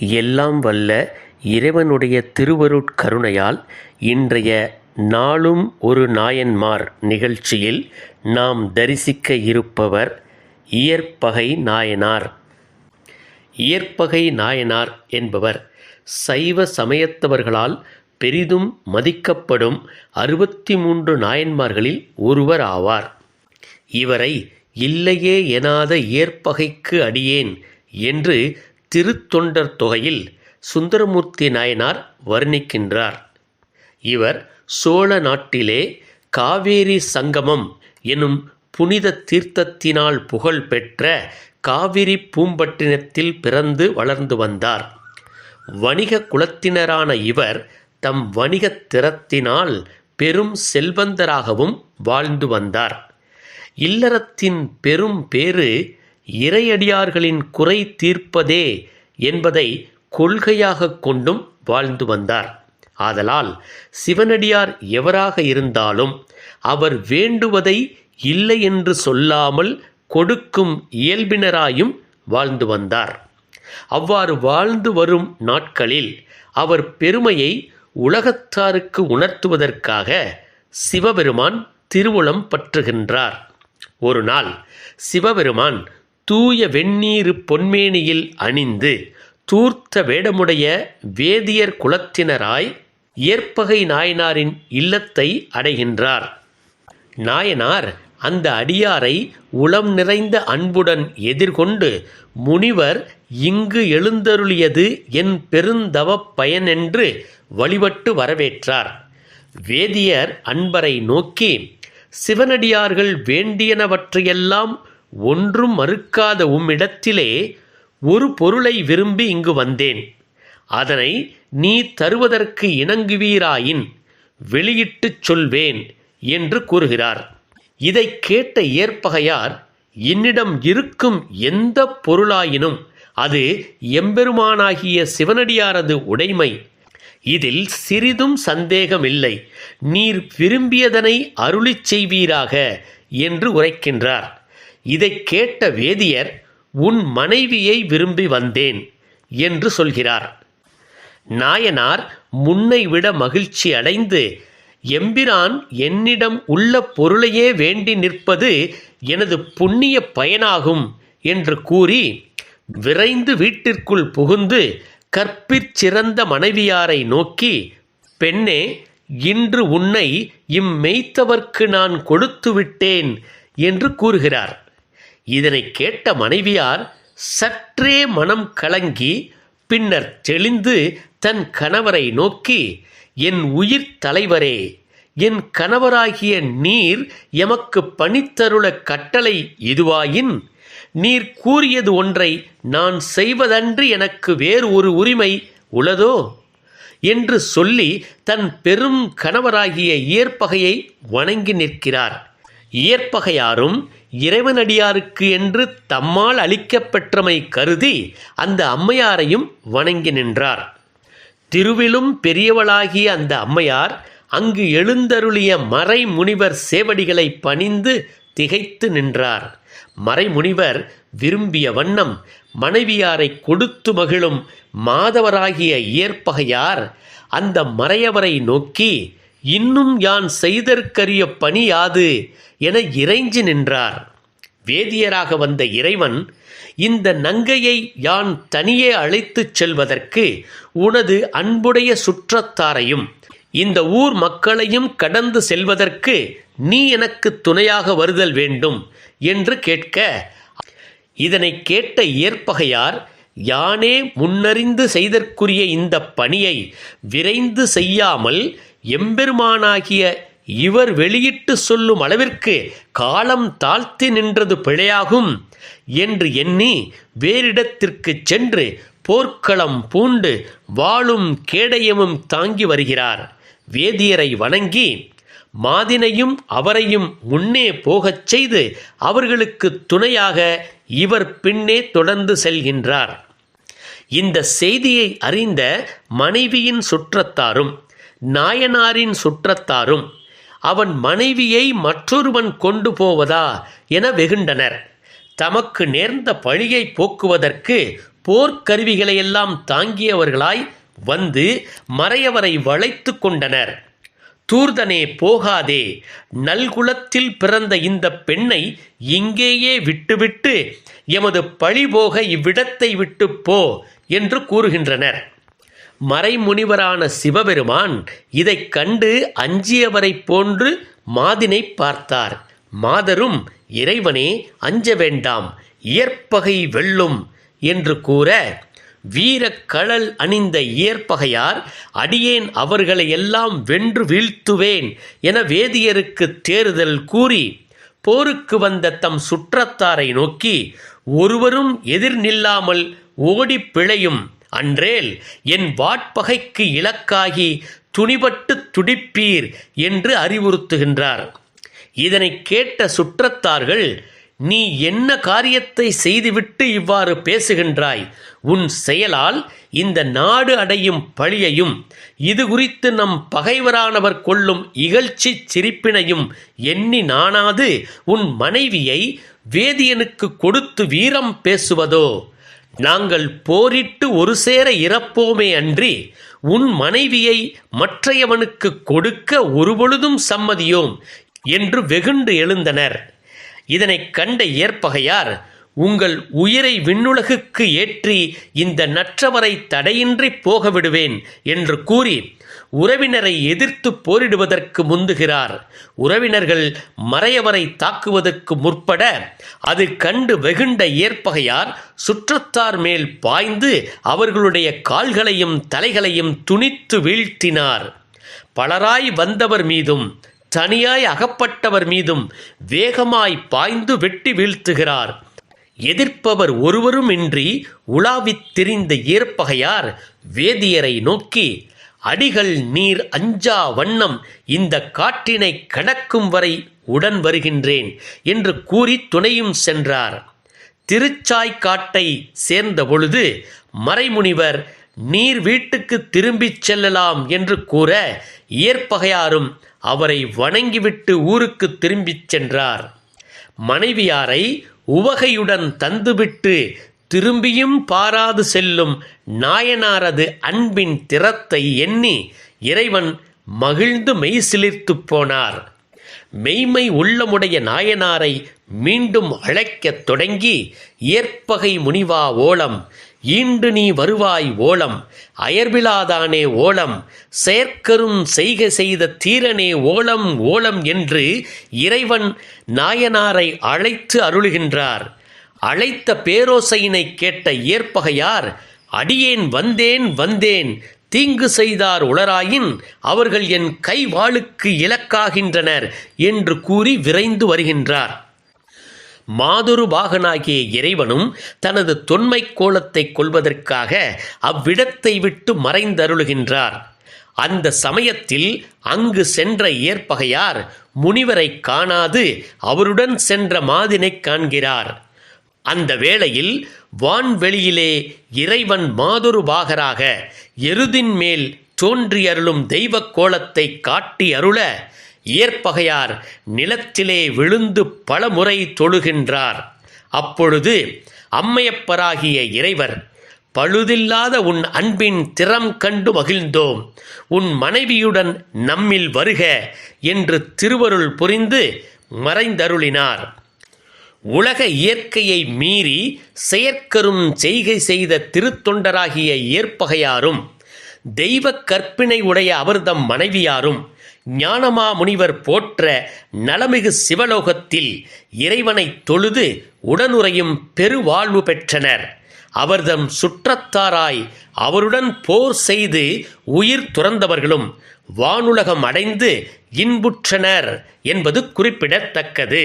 எல்லாம் வல்ல இறைவனுடைய திருவருட்கருணையால் இன்றைய நாளும் ஒரு நாயன்மார் நிகழ்ச்சியில் நாம் தரிசிக்க இருப்பவர் இயற்பகை நாயனார். இயற்பகை நாயனார் என்பவர் சைவ சமயத்தவர்களால் பெரிதும் மதிக்கப்படும் அறுபத்தி மூன்று நாயன்மார்களில் ஒருவர் ஆவார். இவரை இல்லையே எனாத இயற்பகைக்கு அடியேன் என்று திருத்தொண்டர் தொகையில் சுந்தரமூர்த்தி நாயனார் வர்ணிக்கின்றார். இவர் சோழ நாட்டிலே காவேரி சங்கமம் எனும் புனித தீர்த்தத்தினால் புகழ் பெற்ற காவிரி பூம்பட்டினத்தில் பிறந்து வளர்ந்து வந்தார். வணிக குலத்தினரான இவர் தம் வணிகத் திறத்தினால் பெரும் செல்வந்தராகவும் வாழ்ந்து வந்தார். இல்லறத்தின் பெரும் பேறு இறையடியார்களின் குறை தீர்ப்பதே என்பதை கொள்கையாக கொண்டும் வாழ்ந்து வந்தார். ஆதலால் சிவனடியார் எவராக இருந்தாலும் அவர் வேண்டுவதை இல்லை என்று சொல்லாமல் கொடுக்கும் இயல்பினராயும் வாழ்ந்து வந்தார். அவ்வாறு வாழ்ந்து வரும் நாட்களில் அவர் பெருமையை உலகத்தாருக்கு உணர்த்துவதற்காக சிவபெருமான் திருவுளம் பற்றுகின்றார். ஒரு நாள் சிவபெருமான் தூய வெந்நீரு பொன்மேனியில் அணிந்து தூர்த்த வேடமுடைய வேதியர் குலத்தினராய் ஏற்பகை நாயனாரின் இல்லத்தை அடைகின்றார். நாயனார் அந்த அடியாரை உளம் நிறைந்த அன்புடன் எதிர்கொண்டு முனிவர் இங்கு எழுந்தருளியது என் பெருந்தவப் பயனென்று வழிபட்டு வரவேற்றார். வேதியர் அன்பரை நோக்கி சிவனடியார்கள் வேண்டியனவற்றையெல்லாம் ஒன்றும் மறுக்காத உம்மிடத்திலே ஒரு பொருளை விரும்பி இங்கு வந்தேன். அதனை நீ தருவதற்கு இணங்குவீராயின் வெளியிட்டுச் சொல்வேன் என்று கூறுகிறார். இதை கேட்ட ஏற்பகையார் என்னிடம் இருக்கும் எந்த பொருளாயினும் அது எம்பெருமானாகிய சிவனடியாரது உடைமை. இதில் சிறிதும் சந்தேகமில்லை. நீர் விரும்பியதனை அருளிச் செய்வீராக என்று உரைக்கின்றார். இதை கேட்ட வேதியர் உன் மனைவியை விரும்பி வந்தேன் என்று சொல்கிறார். நாயனார் முன்னை விட மகிழ்ச்சி அடைந்து எம்பிரான் என்னிடம் உள்ள பொருளையே வேண்டி நிற்பது எனது புண்ணிய பயனாகும் என்று கூறி விரைந்து வீட்டிற்குள் புகுந்து கற்பிற்சிறந்த மனைவியாரை நோக்கி பெண்ணே இன்று உன்னை இம்மெய்த்தவர்க்கு நான் கொடுத்து விட்டேன் என்று கூறுகிறார். இதனை கேட்ட மனைவியார் சற்றே மனம் கலங்கி பின்னர் தெளிந்து தன் கணவரை நோக்கி என் உயிர் தலைவரே என் கணவராகிய நீர் எமக்கு பணித்தருள கட்டளை இதுவாயின் நீர் கூறியது ஒன்றை நான் செய்வதன்று எனக்கு வேறு ஒரு உரிமை உளதோ என்று சொல்லி தன் பெரும் கணவராகிய இயற்பகையை வணங்கி நிற்கிறார். இயற்பகையாரும் இறைவனடியாருக்கு என்று தம்மால் அளிக்கப்பெற்றமை கருதி அந்த அம்மையாரையும் வணங்கி நின்றார். திருவிலும் பெரியவளாகிய அந்த அம்மையார் அங்கு எழுந்தருளிய மறைமுனிவர் சேவடிகளை பணிந்து திகைத்து நின்றார். மறைமுனிவர் விரும்பிய வண்ணம் மனைவியாரை கொடுத்து மகிழும் மாதவராகிய இயற்பகையார் அந்த மறையவரை நோக்கி இன்னும் யான் செய்தற்கரிய பணி யாது என இறைஞ்சி நின்றார். வேதியராக வந்த இறைவன் இந்த நங்கையை யான் தனியே அழைத்துச் செல்வதற்கு உனது அன்புடைய சுற்றத்தாரையும் இந்த ஊர் மக்களையும் கடந்து செல்வதற்கு நீ எனக்கு துணையாக வருதல் வேண்டும் என்று கேட்க இதனை கேட்ட ஏற்பகையார் யானே முன்னறிந்து செய்தற்குரிய இந்த பணியை விரைந்து செய்யாமல் எம்பெருமானாகிய இவர் வெளியிட்டு சொல்லும் அளவிற்கு காலம் தாழ்த்தி நின்றது பிழையாகும் என்று எண்ணி வேறிடத்திற்குச் சென்று போர்க்களம் பூண்டு வாழும் கேடயமும் தாங்கி வருகிறார். வேதியரை வணங்கி மாதினையும் அவரையும் முன்னே போகச் செய்து அவர்களுக்கு துணையாக இவர் பின்னே தொடர்ந்து செல்கின்றார். இந்த செய்தியை அறிந்த மனைவியின் சுற்றத்தாரும் நாயனாரின் சுற்றத்தாரும் அவன் மனைவியை மற்றொருவன் கொண்டு போவதா என வெகுண்டனர். தமக்கு நேர்ந்த பழியை போக்குவதற்கு போர்க்கருவிகளையெல்லாம் தாங்கியவர்களாய் வந்து மறையவரை வளைத்து கொண்டனர். தூர்தனே போகாதே நல்குலத்தில் பிறந்த இந்த பெண்ணை இங்கேயே விட்டுவிட்டு எமது பழி போக இவ்விடத்தை விட்டு போ என்று கூறுகின்றனர். மறைமுனிவரான சிவபெருமான் இதைக் கண்டு அஞ்சியவரைப் போன்று மாதினை பார்த்தார். மாதரும் இறைவனே அஞ்ச வேண்டாம் இயற்பகை வெல்லும் என்று கூற வீரக்கழல் அணிந்த இயற்பகையார் அடியேன் அவர்களை எல்லாம் வென்று வீழ்த்துவேன் என வேதியருக்கு தேறுதல் கூறி போருக்கு வந்த தம் சுற்றத்தாரை நோக்கி ஒருவரும் எதிர் நில்லாமல் ஓடிப் பிழையும் அன்றேல் என் வாட்பகைக்கு இலக்காகி துணிபட்டு துடிப்பீர் என்று அறிவுறுத்துகின்றார். இதனை கேட்ட சுற்றத்தார்கள் நீ என்ன காரியத்தை செய்துவிட்டு இவ்வாறு பேசுகின்றாய்? உன் செயலால் இந்த நாடு அடையும் பழியையும் இது குறித்து நம் பகைவரானவர் கொள்ளும் இகழ்ச்சி சிரிப்பினையும் எண்ணி நாணாது உன் மனைவியை வேதியனுக்கு கொடுத்து வீரம் பேசுவதோ? நாங்கள் போரிட்டு ஒரு சேர இறப்போமே அன்றி உன் மனைவியை மற்றையவனுக்கு கொடுக்க ஒருபொழுதும் சம்மதியோம் என்று வெகுண்டு எழுந்தனர். இதனைக் கண்ட ஏற்பகையார் உங்கள் உயிரை விண்ணுலகுக்கு ஏற்றி இந்த நற்றவரை தடையின்றி போகவிடுவேன் என்று கூறி உறவினரை எதிர்த்து போரிடுவதற்கு முந்துகிறார். உறவினர்கள் மறையவரை தாக்குவதற்கு முற்பட அது கண்டு வெகுண்ட ஏற்பகையார் சுற்றத்தார் மேல் பாய்ந்து அவர்களுடைய கால்களையும் தலைகளையும் துணித்து வீழ்த்தினார். பலராய் வந்தவர் மீதும் தனியாய் அகப்பட்டவர் மீதும் வேகமாய் பாய்ந்து வெட்டி வீழ்த்துகிறார். எதிர்ப்பவர் ஒருவரும் இன்றி உலாவித் திரிந்த ஏற்பகையார் வேதியரை நோக்கி அடிகள் நீர் அஞ்சா வண்ணம் இந்த காட்டினை கடக்கும் வரை உடன் வருகின்றேன் என்று கூறி துணையும் சென்றார். திருச்சாய்க்காட்டை சேர்ந்த பொழுது மறைமுனிவர் நீர் வீட்டுக்கு திரும்பிச் செல்லலாம் என்று கூற ஏற்பகையாரும் அவரை வணங்கிவிட்டு ஊருக்கு திரும்பிச் சென்றார். மனைவியாரை உவகையுடன் தந்துவிட்டு திரும்பியும் பாராது செல்லும் நாயனாரது அன்பின் திறத்தை எண்ணி இறைவன் மகிழ்ந்து மெய் சிலிர்த்து போனார். மெய்மை உள்ளமுடைய நாயனாரை மீண்டும் அழைக்கத் தொடங்கி ஏற்பகை முனிவா ஓலம் ஈண்டு நீ வருவாய் ஓலம் அயர்விலாதானே ஓலம் செயற்கரும் செய்க செய்த தீரனே ஓலம் ஓலம் என்று இறைவன் நாயனாரை அழைத்து அருளுகின்றார். அழைத்த பேரோசையினை கேட்ட ஏற்பகையார் அடியேன் வந்தேன் வந்தேன் தீங்கு செய்தார் உளராயின் அவர்கள் என் கைவாளுக்கு இலக்காகின்றனர் என்று கூறி விரைந்து வருகின்றார். மாதுரு பாகனாகிய இறைவனும் தனது தொன்மை கோலத்தை கொள்வதற்காக அவ்விடத்தை விட்டு மறைந்தருளுகின்றார். அந்த சமயத்தில் அங்கு சென்ற ஏற்பகையார் முனிவரை காணாது அவருடன் சென்ற மாதினை காண்கிறார். அந்த வேளையில் வான்வெளியிலே இறைவன் மாதுருபாகராக எருதின் மேல் தோன்றியருளும் தெய்வக் கோலத்தை காட்டி அருள ஏற்பகையார் நிலத்திலே விழுந்து பலமுறை தொழுகின்றார். அப்பொழுது அம்மையப்பராகிய இறைவர் பழுதில்லாத உன் அன்பின் திறம் கண்டு மகிழ்ந்தோம். உன் மனைவியுடன் நம்மில் வருக என்று திருவருள் புரிந்து மறைந்தருளினார். உலக இயற்கையை மீறி செயற்கரும் செய்கை செய்த திருத்தொண்டராகிய ஏற்பகையாரும் தெய்வ கற்பினை உடைய அவர்தம் மனைவியாரும் ஞானமா முனிவர் போற்ற நலமிகு சிவலோகத்தில் இறைவனை தொழுது உடனுறையும் பெருவாழ்வு பெற்றனர். அவர்தம் சுற்றத்தாராய் அவருடன் போர் செய்து உயிர் துறந்தவர்களும் வானுலகம் அடைந்து இன்புற்றனர் என்பது குறிப்பிடத்தக்கது.